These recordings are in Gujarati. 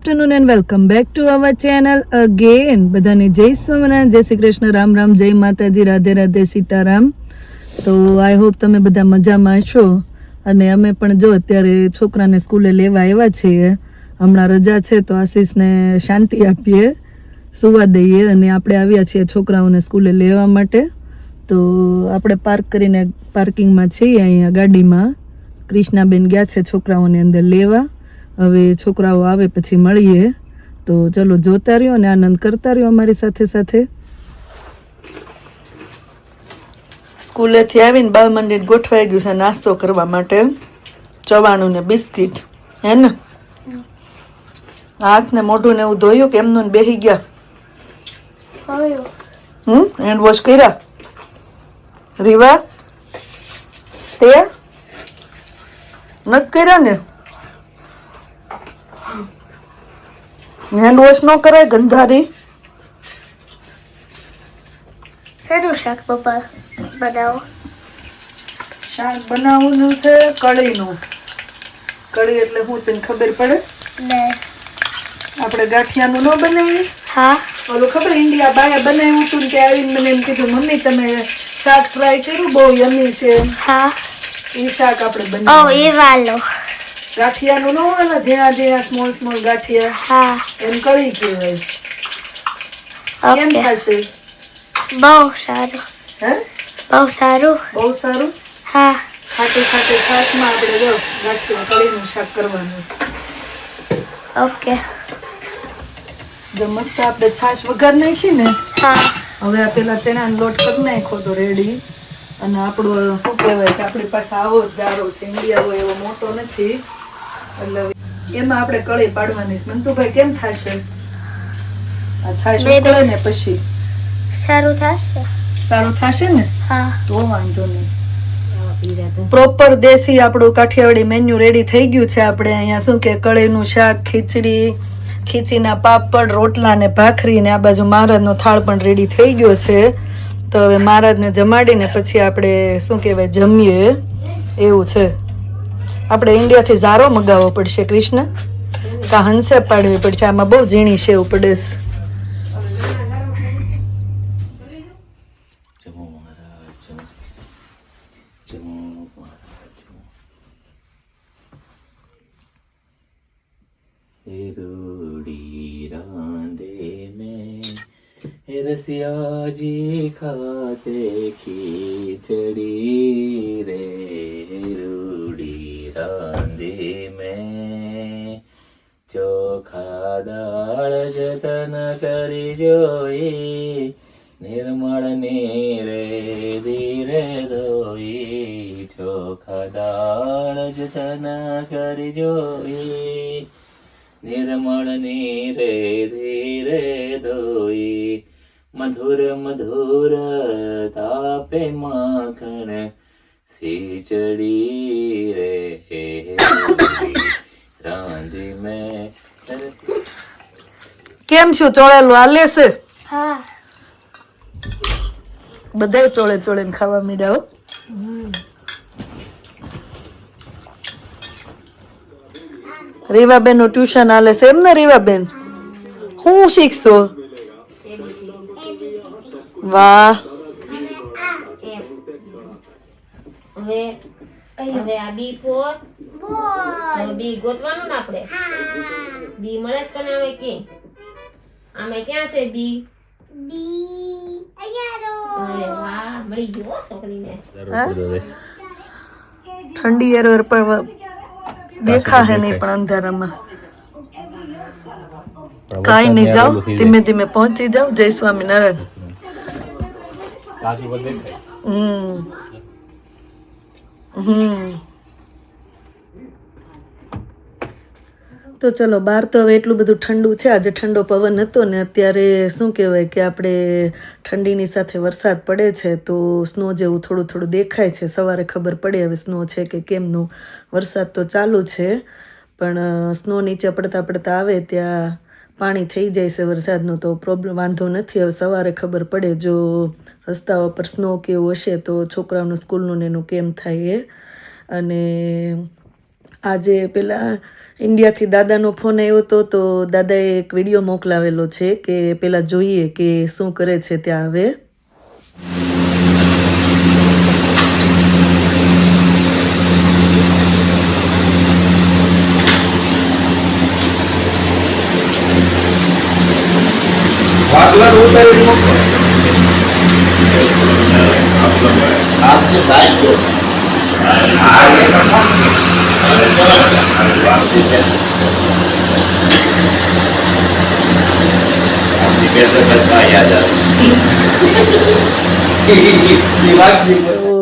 Afternoon and welcome back to our channel again બધાને જય સ્વામિનારાયણ, જય શ્રી કૃષ્ણ, રામ રામ, જય માતાજી, રાધે રાધે, સીતારામ. તો આઈ હોપ તમે બધા મજામાં છો. અને અમે પણ જો અત્યારે છોકરાને સ્કૂલે લેવા આવ્યા છીએ, હમણાં રજા છે તો આશીષને શાંતિ આપીએ, સુવા દઈએ અને આપણે આવ્યા છીએ છોકરાઓને સ્કૂલે લેવા માટે. તો આપણે પાર્ક કરીને પાર્કિંગમાં છીએ અહીંયા ગાડીમાં. ક્રિષ્નાબેન ગયા છે છોકરાઓને અંદર લેવા. હવે છોકરાઓ આવે પછી મળીએ. તો ચલો જોતા રહ્યો અને આનંદ કરતા રહ્યો અમારી સાથે સાથે. સ્કૂલેથી આવીને બાળ મંદિર ગોઠવાઈ ગયું છે નાસ્તો કરવા માટે. ચવાણું ને બિસ્કિટ. હે ને? હાથ ને મોઢું ને એવું ધોયું કે એમનું ને બેહી ગયા? હમ? હેન્ડ વોશ કર્યા? રીવા? તે? નથી કર્યા ને? હેન્ડ વોશ ન કરાય ગંધારી. શેનું શાક પપ્પા બનાવો? શાક બનાવવાનું છે કળીનું કળી એટલે હું તને ખબર પડે? ને. આપણે ગાંઠિયાનું ન બનાવી હા. ઓલું ખબર ઇન્ડિયા બાએ બનાવ્યું હતું ને કે આવીને મને એમ કીધું મમ્મી તમે શાક ફ્રાય કર્યું? બહુ યમી છે. હા. એ શાક આપણે ઓ બનાવ્યું એ વાલો. ગાંઠિયાનું ન ને ઝીણા ઝીણા સ્મોલ સ્મોલ ગાંઠિયા. હા. એમ કરી કહેવાય. કેમ થશે? બહુ સારું. હે? બહુ સારું. બહુ સારું? હા. સાથે સાથે છાશમાં આપણે જો ગાંઠિયા કઢીનું શાક કરવાનું છે. ઓકે. જો મસ્ત આપણે છાશ વઘાર નાખી ને હા. હવે આ પેલા ચણાનો લોટ કરી નાખ્યો તો રેડી અને આપણું શું કહેવાય કે આપણી પાસે આવો જ જારો છે ઇન્ડિયા હોય એવો મોટો નથી. એટલે એમાં આપણે કળી પાડવાની છે. મંતુભાઈ કેમ થશે? આ છાશ. ઉકળે ને પછી. સારું થશે. સારું થશે ને? હા. તો વાંધો નહીં. પ્રોપર દેશી આપણું કાઠિયાવાડી મેન્યુ રેડી થઈ ગયું છે આપણે. અહીંયા શું કે કળીનું શાક ખીચડી ખીચીના પાપડ રોટલા ને ભાખરી ને આ બાજુ મહારાજનો થાળ પણ રેડી થઈ ગયો છે. તો હવે મહારાજને જમાડીને પછી આપણે શું કહેવાય જમીએ. એવું છે. આપણે ઇન્ડિયાથી ઝારો મગાવવો પડશે, કૃષ્ણ. કા હંસે પાડવી પડશે, આમાં બહુ ઝીણી સેવ પડે રસિયાજી ખાતે ખીચડી રે, રૂડી. રાંધે મેં ચોખા દાળ જતન કરી જોઈ, નિર્મળ નીરે ધીરે ધોઈ. ચોખા દાળ જતન કરી જોઈ, નિર્મળ નીરે ધીરે ધોઈ. મધુર મધુર તાપે માખણ સીચડી રે રાંધી મે કેમ છું? ચોળેલું હાલે છે? હા. બધાય ચોળે ચોળે ને ખાવા મીડા હો. રીવાબેનનું ટ્યુશન હાલે છે એમ ને રીવાબેન? હું શીખશો? વાહ. હવે હવે આ બી ફોર. હવે બી ગોતવાનું ને આપણે? બી મળે છે તને આમે કે આમે ક્યાં છે બી? અરે વાહ મળી ગયો છોકરીને. ઠંડી એરર પણ દેખા હે નહીં પણ અંધારામાં. કાંઈ નહીં જાઓ ધીમે ધીમે પહોંચી જાઓ. જય સ્વામિનારાયણ. હમ. તો ચલો બહાર તો હવે એટલું બધું ઠંડુ છે. આજે ઠંડો પવન હતો ને અત્યારે શું કહેવાય કે આપણે ઠંડીની સાથે વરસાદ પડે છે તો સ્નો જેવું થોડું થોડું દેખાય છે. સવારે ખબર પડે હવે સ્નો છે કે કેમનું. વરસાદ તો ચાલુ છે, પણ સ્નો નીચે પડતા પડતા આવે ત્યાં પાણી થઈ જાય છે વરસાદનું તો પ્રોબ્લેમ વાંધો નથી. હવે સવારે ખબર પડે જો રસ્તાઓ પર સ્નો કેવું હશે તો છોકરાઓનું સ્કૂલનું ને એનું કેમ થાય એ. અને આજે પેલા ઇન્ડિયાથી દાદાનો ફોન આવ્યો હતો તો દાદાએ એક વીડિયો મોકલાવેલો છે કે પહેલાં જોઈએ કે શું કરે છે ત્યાં હવે તો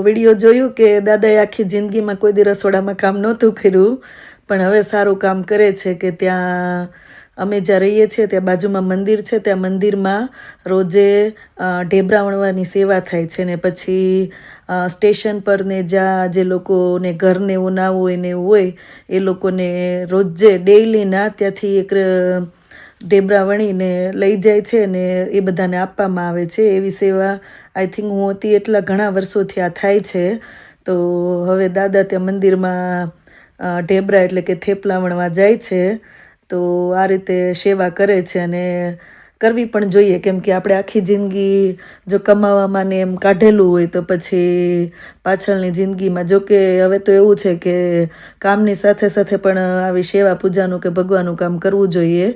વીડિયો જોયું કે દાદાએ આખી જિંદગીમાં કોઈ દી રસોડામાં કામ નહોતું કર્યું, પણ હવે સારું કામ કરે છે કે ત્યાં અમે જ્યાં રહીએ છીએ, ત્યાં બાજુમાં મંદિર છે, ત્યાં મંદિરમાં રોજે ઢેબરા વણવાની સેવા થાય છે ને પછી સ્ટેશન પર ને જ્યાં જે લોકોને ઘરને એવું ના હોય ને એવું હોય, એ લોકોને રોજે ડેઇલીના ત્યાંથી એક ઢેબરા વણીને લઈ જાય છે ને એ બધાને આપવામાં આવે છે. એવી સેવા આઈ થિંક હું હતી એટલા ઘણા વર્ષોથી આ થાય છે. તો હવે દાદા ત્યાં મંદિરમાં ઢેબરા એટલે કે થેપલા વણવા જાય છે. તો આ રીતે સેવા કરે છે અને કરવી પણ જોઈએ. કેમ કે આપણે આખી જિંદગી જો કમાવામાં ને એમ કાઢેલું હોય તો પછી પાછળની જિંદગીમાં જો કે હવે તો એવું છે કે કામની સાથે સાથે પણ આવી સેવા પૂજાનું કે ભગવાનનું કામ કરવું જોઈએ.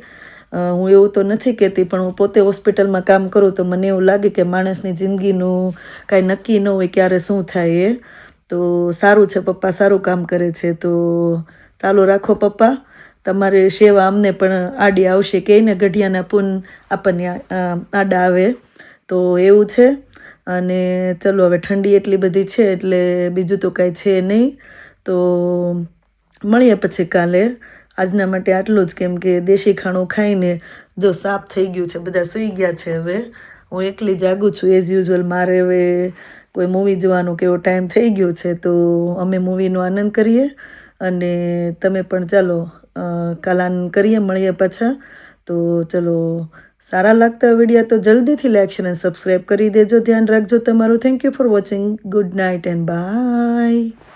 હું એવું તો નથી કહેતી, પણ હું પોતે હોસ્પિટલમાં કામ કરું તો મને એવું લાગે કે માણસની જિંદગીનું કાંઈ નક્કી ન હોય ક્યારે શું થાય એ. તો સારું છે, પપ્પા સારું કામ કરે છે. તો ચાલુ રાખો પપ્પા. તમારી સેવા અમને પણ આડી આવશે. કે ને ગઢિયાના પૂન આપણને આડા આવે. તો એવું છે. અને ચલો હવે ઠંડી એટલી બધી છે એટલે બીજું તો કાંઈ છે નહીં. તો મળીએ પછી કાલે. આજના માટે આટલું જ કેમ કે દેશી ખાણું ખાઈને જો સાફ થઈ ગયું છે, બધા સૂઈ ગયા છે હવે. હું એકલી જાગું છું એઝ યુઝ્યુઅલ મારે હવે કોઈ મૂવી જોવાનો કેવો ટાઈમ થઈ ગયો છે તો અમે મૂવીનો આનંદ કરીએ. અને તમે પણ ચાલો કાલાન કરીએ, મળીએ પાછા. તો ચલો, સારા લાગતા વિડીયા તો જલ્દીથી લાઈક શેર અને સબસ્ક્રાઈબ કરી દેજો. ધ્યાન રાખજો તમારું. Thank you for watching good night and bye